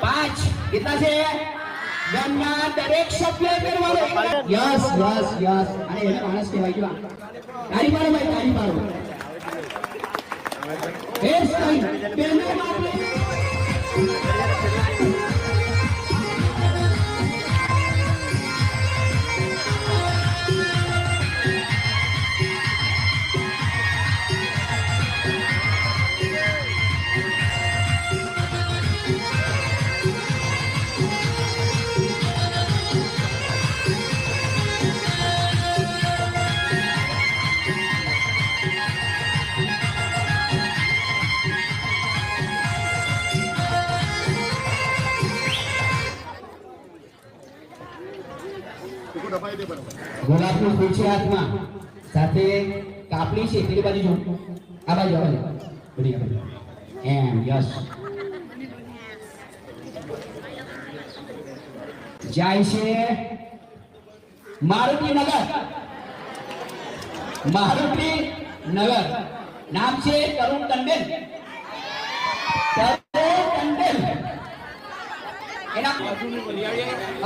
પાંચ કેટલા છે ગામના દરેક સભ્ય કરવાનો યસ યસ યસ અને એને માણસ કહેવાય જો તારી મારો ભાઈ તારી મારો એ સાઈ બેનો બાપરે ગુલાબનું ફૂલ છે હાથમાં. સાથે કાપડી છે, પેલી બાજુ જો. આ બાજુ, આ એમ, યસ. જાય છે મારુતિ નગર. મારુતિ નગર. નામ છે તરુણ ટંડેલ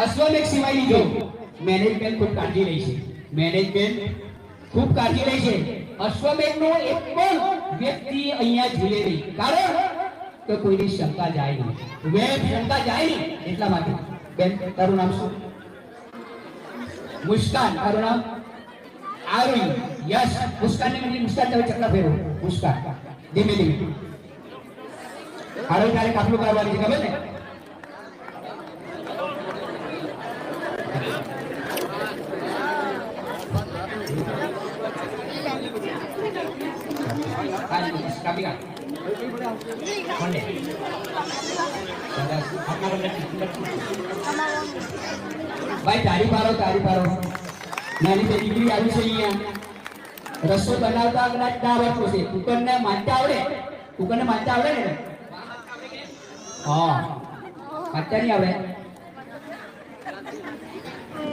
અશ્વમેઘ સિવાયની જો મેનેજમેન્ટ ખૂબ બેન, તારું નામ શું? મુસ્કાન. તારું નામ? યસ મુસ્કાન ને મને ધીમે ધીમે. આરુઈ તારે કાપલું કરવાની છે ખબર ને? ભાઈ, તારી પારો તારી પારો નાની બે દીકરી આવી છે અહીંયા. રસો બનાવતા કદાચ ના આવડતું છે કુકરને માનતા આવડે? કુકરને માનતા આવડે ને? હા. માનતા નહીં આવડે.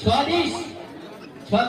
6 ડીશ 6 ગ્લાસ